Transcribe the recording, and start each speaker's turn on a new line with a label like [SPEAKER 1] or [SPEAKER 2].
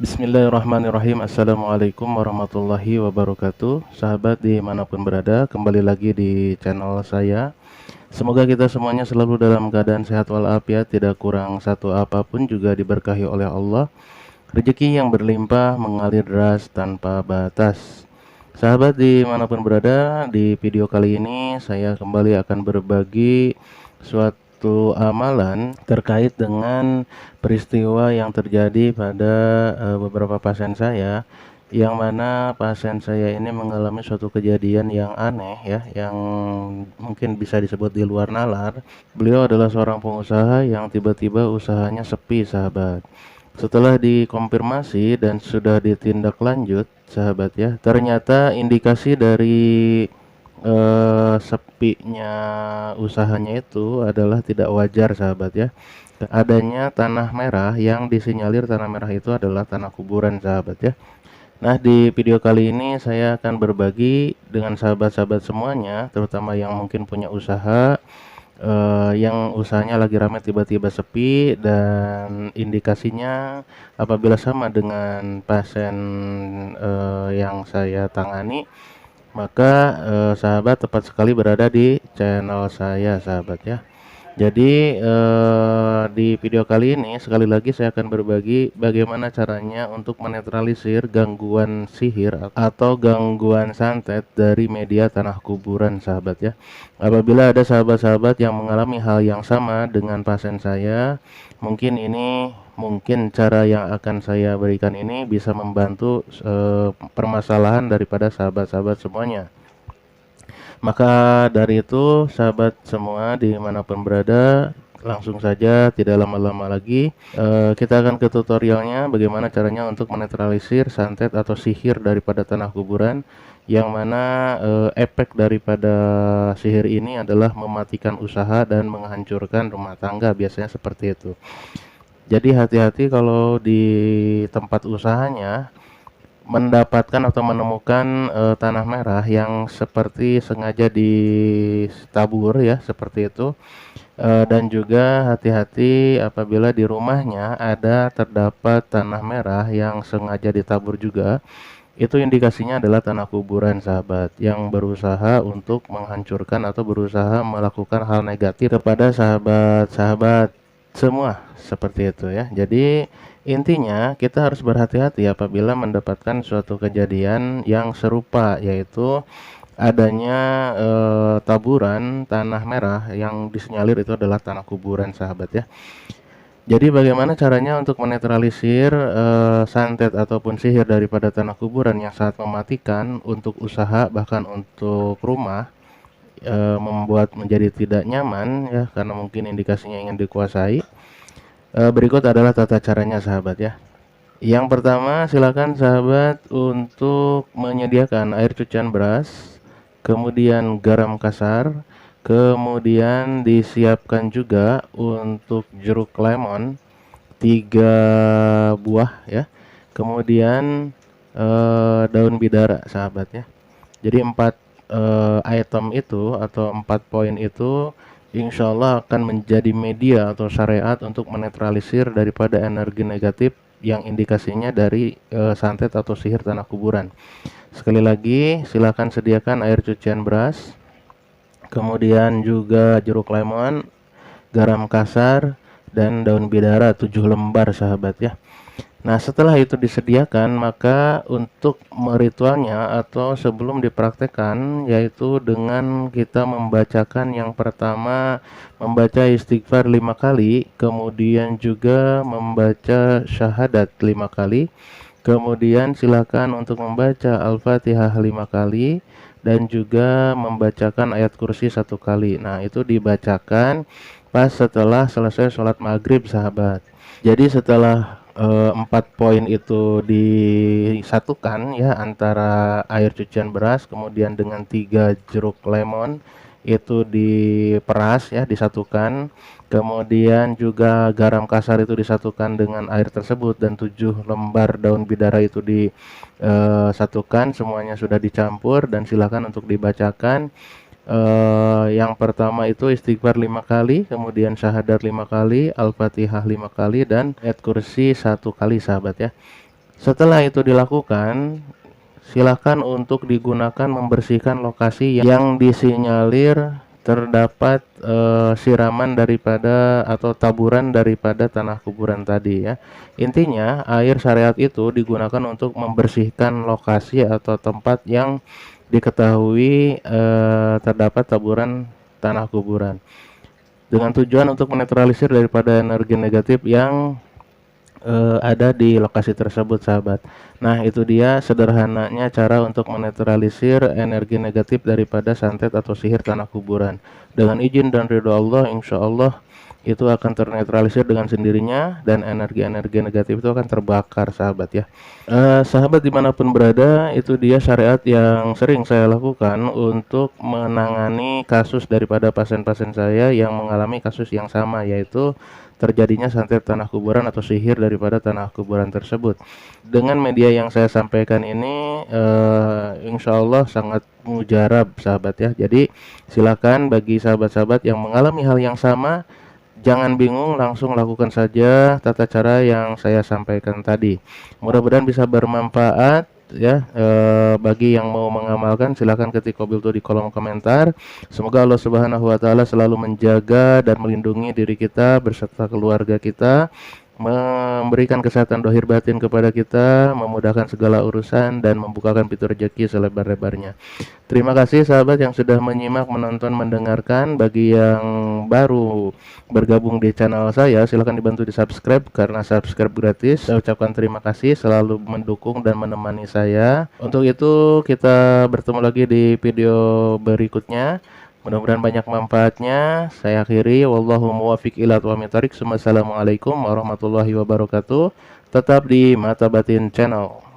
[SPEAKER 1] Bismillahirrahmanirrahim. Assalamualaikum warahmatullahi wabarakatuh. Sahabat di mana pun berada Kembali lagi di channel saya. Semoga kita semuanya selalu dalam keadaan sehat walafiat Tidak kurang satu apa pun juga diberkahi oleh Allah. Rezeki yang berlimpah mengalir deras tanpa batas. Sahabat di mana pun berada Di video kali ini saya kembali akan berbagi Suatu satu amalan terkait dengan peristiwa yang terjadi pada uh, beberapa pasien saya yang mana pasien saya ini mengalami suatu kejadian yang aneh ya yang mungkin bisa disebut di luar nalar. Beliau adalah seorang pengusaha yang tiba-tiba usahanya sepi sahabat. Setelah dikonfirmasi dan sudah ditindak lanjut sahabat ya ternyata indikasi dari uh, sepinya usahanya itu adalah tidak wajar sahabat ya. Adanya tanah merah yang disinyalir tanah merah itu adalah tanah kuburan sahabat ya. Nah di video kali ini saya akan berbagi dengan sahabat-sahabat semuanya terutama yang mungkin punya usaha uh, yang usahanya lagi ramai tiba-tiba sepi dan indikasinya apabila sama dengan pasien uh, yang saya tangani maka eh, sahabat tepat sekali berada di channel saya sahabat ya. Jadi eh, di video kali ini sekali lagi saya akan berbagi bagaimana caranya untuk menetralisir gangguan sihir atau gangguan santet dari media tanah kuburan sahabat ya. Apabila ada sahabat-sahabat yang mengalami hal yang sama dengan pasien saya mungkin ini mungkin cara yang akan saya berikan ini bisa membantu uh, permasalahan daripada sahabat-sahabat semuanya. Maka dari itu, sahabat semua di mana pun berada, langsung saja tidak lama-lama lagi uh, kita akan ke tutorialnya bagaimana caranya untuk menetralisir santet atau sihir daripada tanah kuburan yang mana uh, efek daripada sihir ini adalah mematikan usaha dan menghancurkan rumah tangga biasanya seperti itu jadi hati-hati kalau di tempat usahanya mendapatkan atau menemukan e, tanah merah yang seperti sengaja ditabur ya seperti itu. E, dan juga hati-hati apabila di rumahnya ada terdapat tanah merah yang sengaja ditabur juga. Itu indikasinya adalah tanah kuburan sahabat yang berusaha untuk menghancurkan atau berusaha melakukan hal negatif kepada sahabat-sahabat semua seperti itu ya. Jadi intinya kita harus berhati-hati apabila mendapatkan suatu kejadian yang serupa yaitu adanya e, taburan tanah merah yang disinyalir itu adalah tanah kuburan sahabat ya. Jadi bagaimana caranya untuk menetralisir e, santet ataupun sihir daripada tanah kuburan yang sangat mematikan untuk usaha bahkan untuk rumah e, membuat menjadi tidak nyaman ya karena mungkin indikasinya ingin dikuasai. E, berikut adalah tata caranya sahabat ya. Yang pertama silakan sahabat untuk menyediakan air cucian beras, kemudian garam kasar, kemudian disiapkan juga untuk jeruk lemon tiga buah ya. Kemudian e, daun bidara sahabat ya. Jadi empat uh, item itu atau empat poin itu insya Allah akan menjadi media atau syariat untuk menetralisir daripada energi negatif yang indikasinya dari uh, santet atau sihir tanah kuburan. Sekali lagi, silakan sediakan air cucian beras, kemudian juga jeruk lemon, garam kasar, dan daun bidara 7 lembar sahabat ya. Nah, setelah itu disediakan, maka untuk meritualnya atau sebelum dipraktekkan yaitu dengan kita membacakan yang pertama membaca istighfar lima kali, kemudian juga membaca syahadat lima kali, kemudian silakan untuk membaca Al-Fatihah lima kali dan juga membacakan ayat kursi satu kali. Nah, itu dibacakan pas setelah selesai sholat maghrib sahabat. Jadi setelah empat poin itu disatukan ya antara air cucian beras kemudian dengan tiga jeruk lemon itu diperas ya disatukan. Kemudian juga garam kasar itu disatukan dengan air tersebut dan tujuh lembar daun bidara itu disatukan semuanya sudah dicampur dan silakan untuk dibacakan uh, yang pertama itu istighfar lima kali, kemudian syahadat lima kali, al-fatihah lima kali, dan ayat kursi satu kali sahabat ya. Setelah itu dilakukan, silakan untuk digunakan membersihkan lokasi yang disinyalir terdapat eh, siraman daripada atau taburan daripada tanah kuburan tadi ya. Intinya, air syariat itu digunakan untuk membersihkan lokasi atau tempat yang diketahui eh, terdapat taburan tanah kuburan. Dengan tujuan untuk menetralisir daripada energi negatif yang uh, ada di lokasi tersebut sahabat. Nah itu dia sederhananya cara untuk menetralisir energi negatif daripada santet atau sihir tanah kuburan. Dengan izin dan ridho Allah insya Allah itu akan ternetralisir dengan sendirinya dan energi-energi negatif itu akan terbakar sahabat ya. Uh, sahabat di mana pun berada itu dia syariat yang sering saya lakukan untuk menangani kasus daripada pasien-pasien saya yang mengalami kasus yang sama yaitu terjadinya santet tanah kuburan atau sihir daripada tanah kuburan tersebut. Dengan media yang saya sampaikan ini, uh, insya Allah sangat mujarab sahabat ya. Jadi silakan bagi sahabat-sahabat yang mengalami hal yang sama, jangan bingung langsung lakukan saja tata cara yang saya sampaikan tadi. Mudah-mudahan bisa bermanfaat ya. E, bagi yang mau mengamalkan silahkan ketik kobil itu di kolom komentar. Semoga Allah Subhanahu Wa Taala selalu menjaga dan melindungi diri kita beserta keluarga kita memberikan kesehatan dohir batin kepada kita, memudahkan segala urusan dan membukakan pintu rezeki selebar-lebarnya. Terima kasih sahabat yang sudah menyimak, menonton, mendengarkan. Bagi yang baru bergabung di channel saya, silahkan dibantu di subscribe karena subscribe gratis. Saya ucapkan terima kasih selalu mendukung dan menemani saya. Untuk itu kita bertemu lagi di video berikutnya. Mudah-mudahan banyak manfaatnya. Saya akhiri wallahu muwafiq ila Assalamualaikum warahmatullahi wabarakatuh. Tetap di Mata Batin Channel.